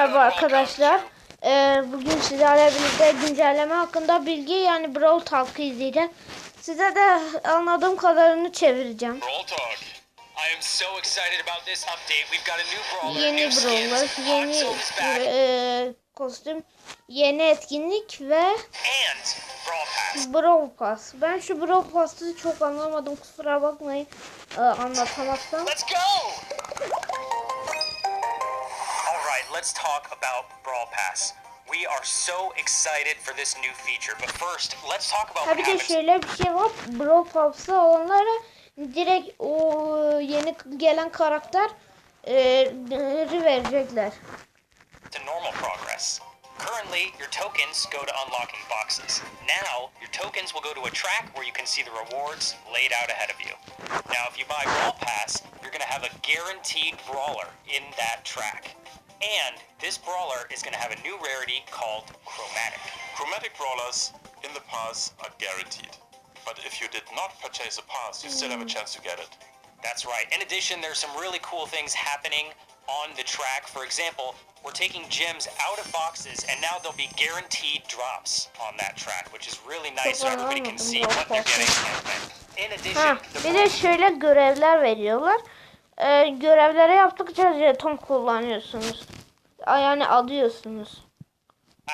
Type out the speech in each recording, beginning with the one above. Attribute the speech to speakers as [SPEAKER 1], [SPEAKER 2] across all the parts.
[SPEAKER 1] Merhaba arkadaşlar. Ee, bugün sizlerle birlikte güncelleme hakkında bilgi yani Brawl Talk'ı izleyeceğiz. Size de anladığım kadarını çevireceğim.
[SPEAKER 2] Brawl Talk. I am so excited about this update. We've got a new brawler,
[SPEAKER 1] Yeni brawler, yeni e, kostüm, yeni etkinlik ve
[SPEAKER 2] Brawl Pass.
[SPEAKER 1] Ben şu Brawl Pass'ı çok anlamadım kusura bakmayın e, anlatamazsam.
[SPEAKER 2] Let's go! All right, let's talk about Brawl Pass. We are so excited for this new feature, but first, let's talk about
[SPEAKER 1] Ha bir de şöyle bir şey var. Brawl Pass'ı olanlara direkt o yeni gelen karakter e, verecekler.
[SPEAKER 2] to normal progress. Currently, your tokens go to unlocking boxes. Now, your tokens will go to a track where you can see the rewards laid out ahead of you. Now, if you buy Brawl Pass, you're going to have a guaranteed brawler in that track. And this brawler is going to have a new rarity called Chromatic.
[SPEAKER 3] Chromatic brawlers in the pass are guaranteed. But if you did not purchase a pass, you still have a chance to get it.
[SPEAKER 2] That's right. In addition, there's some really cool things happening on the track. For example, we're taking gems out of boxes, and now there'll be guaranteed drops on that track, which is really nice so everybody can see what they're getting. and when. In addition,
[SPEAKER 1] Ha,
[SPEAKER 2] the
[SPEAKER 1] bir de şöyle görevler veriyorlar. Ee, görevleri yaptıkça jeton kullanıyorsunuz. Yani alıyorsunuz.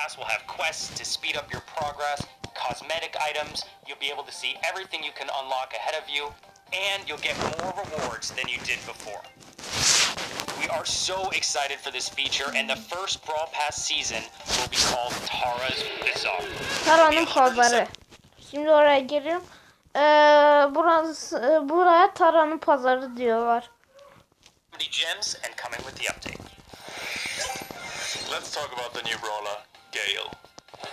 [SPEAKER 2] Will have quests to speed up your progress, cosmetic items, you'll be able to see everything you can unlock ahead of you, and you'll get more rewards than you did before. We are so excited for this feature, and the first Brawl Pass season will be called Tara's Bazaar.
[SPEAKER 1] Tara'nın pazarı. Şimdi oraya giriyorum. Ee, burası, e, buraya Tara'nın pazarı diyorlar.
[SPEAKER 2] 70 gems and coming with the update.
[SPEAKER 3] Let's talk about the new brawler, Gale.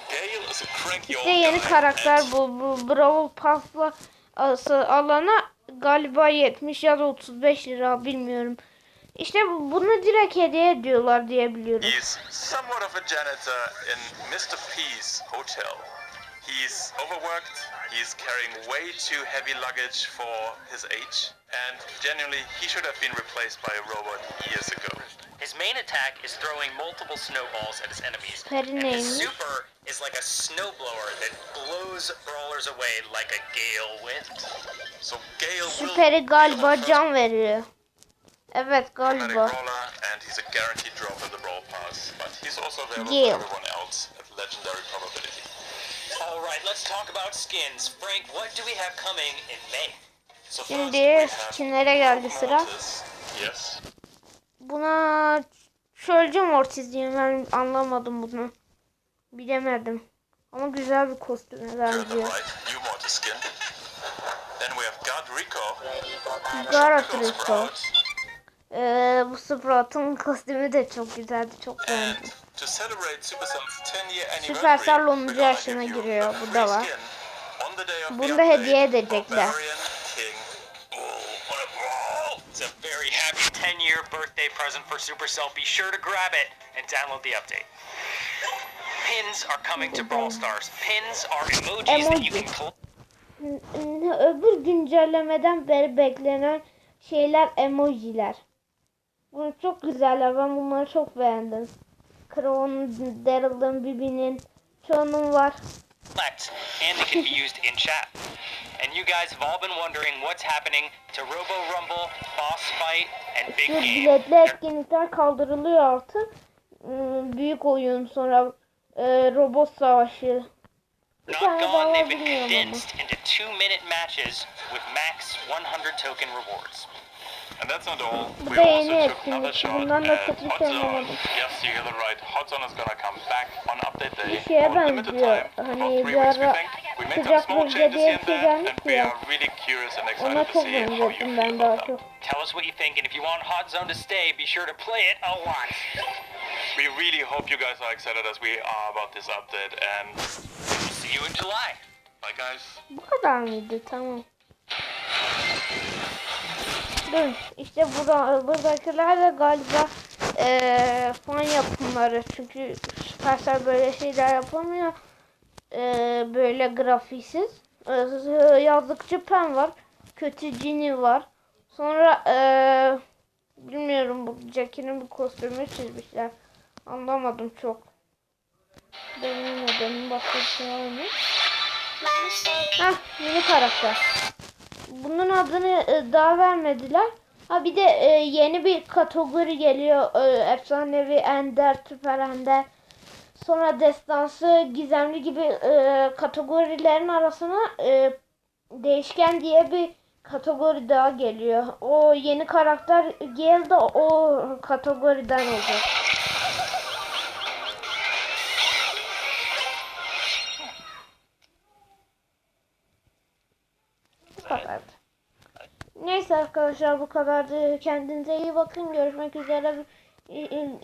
[SPEAKER 3] Gale is a cranky old
[SPEAKER 1] yeni
[SPEAKER 3] guy
[SPEAKER 1] karakter
[SPEAKER 3] and
[SPEAKER 1] bu, bu Brawl Pass'la ası- alana galiba 70 ya da 35 lira bilmiyorum. İşte bu- bunu direkt hediye ediyorlar diye biliyorum.
[SPEAKER 3] Somewhat of a janitor in Mr. P's hotel. He's overworked, he's carrying way too heavy luggage for his age, and genuinely, he should have been replaced by a robot years ago.
[SPEAKER 2] His main attack is throwing multiple snowballs at his enemies. And his super is like a snowblower that blows brawlers away like a gale wind.
[SPEAKER 3] So Gale will
[SPEAKER 1] Süperi
[SPEAKER 3] be
[SPEAKER 1] galiba can veriyor. Evet
[SPEAKER 3] chromatic
[SPEAKER 1] galiba.
[SPEAKER 3] brawler, and he's a guaranteed drop in the brawl pass, but he's also available
[SPEAKER 2] let's talk about skins. Frank, what do we have coming in May?
[SPEAKER 3] So first
[SPEAKER 1] Şimdi
[SPEAKER 3] we have
[SPEAKER 1] skinlere geldi sıra.
[SPEAKER 3] Yes.
[SPEAKER 1] Buna çölcü mortis diyeyim ben anlamadım bunu. Bilemedim. Ama güzel bir kostüme benziyor.
[SPEAKER 3] right, new Mortis skin. Then we have God Rico.
[SPEAKER 1] Garot Rico. Ee, bu Sprout'un kostümü de çok güzeldi. Çok
[SPEAKER 3] And
[SPEAKER 1] beğendim.
[SPEAKER 3] To celebrate Supercell's 10 year anniversary,
[SPEAKER 1] Supercell
[SPEAKER 3] we're
[SPEAKER 1] 10.
[SPEAKER 3] gonna
[SPEAKER 1] yaşına giriyor, bu da var. Bunu da hediye edecekler.
[SPEAKER 3] Barbarian King Bull. What a brawl!
[SPEAKER 2] It's a very happy 10 year birthday present for Supercell. Be sure to grab it and download the update. Pins are coming to Brawl Stars. Pins are emojis that you can
[SPEAKER 1] n- Öbür güncellemeden beri beklenen şeyler emojiler. Bunu çok güzeller. Ben bunları çok beğendim. Crow'un, Daryl'ın, Bibi'nin çoğunun var.
[SPEAKER 2] and they can be used in chat. And you guys have all been wondering what's happening to Robo Rumble, Boss Fight, and Big Game.
[SPEAKER 1] biletli etkinlikler kaldırılıyor artık. Hmm, Büyük oyun sonra e, robot savaşı.
[SPEAKER 2] Not gone, they've been condensed into two minute matches with max 100 token rewards.
[SPEAKER 1] Bu
[SPEAKER 3] We
[SPEAKER 1] da
[SPEAKER 3] also
[SPEAKER 1] yeni
[SPEAKER 3] took another
[SPEAKER 1] etkinlik.
[SPEAKER 3] shot
[SPEAKER 1] Bundan da
[SPEAKER 3] at
[SPEAKER 1] kötü
[SPEAKER 3] update day
[SPEAKER 1] Bir şeye benziyor. Hani bir ara sıcak
[SPEAKER 3] changes
[SPEAKER 1] diye
[SPEAKER 3] here
[SPEAKER 1] bir
[SPEAKER 3] and
[SPEAKER 1] şey gelmişti
[SPEAKER 3] we
[SPEAKER 1] ya.
[SPEAKER 3] are really curious and
[SPEAKER 1] Ona
[SPEAKER 3] excited to
[SPEAKER 1] çok
[SPEAKER 3] see how you
[SPEAKER 1] benzettim ben daha çok.
[SPEAKER 2] Tell us what you think, and if you want Hot Zone to stay, be sure to play it a lot.
[SPEAKER 3] We really hope you guys are excited as we are about this update, and
[SPEAKER 2] See you in July.
[SPEAKER 3] bye guys.
[SPEAKER 1] Bu kadar mıydı? Tamam. Dur işte burada, buradakiler de galiba eee fan yapımları. Çünkü Supercell böyle şeyler yapamıyor. Eee, böyle grafiksiz. Eee, yazdıkçı pen var. Kötü cini var. Sonra eee bilmiyorum bu Jackie'nin bir kostümü çizmişler. Anlamadım çok. Benim nedenim başka bir şey mı? Hah yeni karakter. Bunun adını e, daha vermediler. Ha bir de e, yeni bir kategori geliyor. E, efsanevi ender, süper ender. Sonra destansı, gizemli gibi e, kategorilerin arasına e, değişken diye bir kategori daha geliyor. O yeni karakter Gale de o kategoriden olacak. Kadardı. Neyse arkadaşlar bu kadardı. Kendinize iyi bakın. Görüşmek üzere.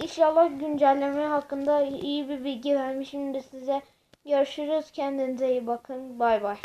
[SPEAKER 1] İnşallah güncelleme hakkında iyi bir bilgi vermişimdir size. Görüşürüz. Kendinize iyi bakın. Bay bay.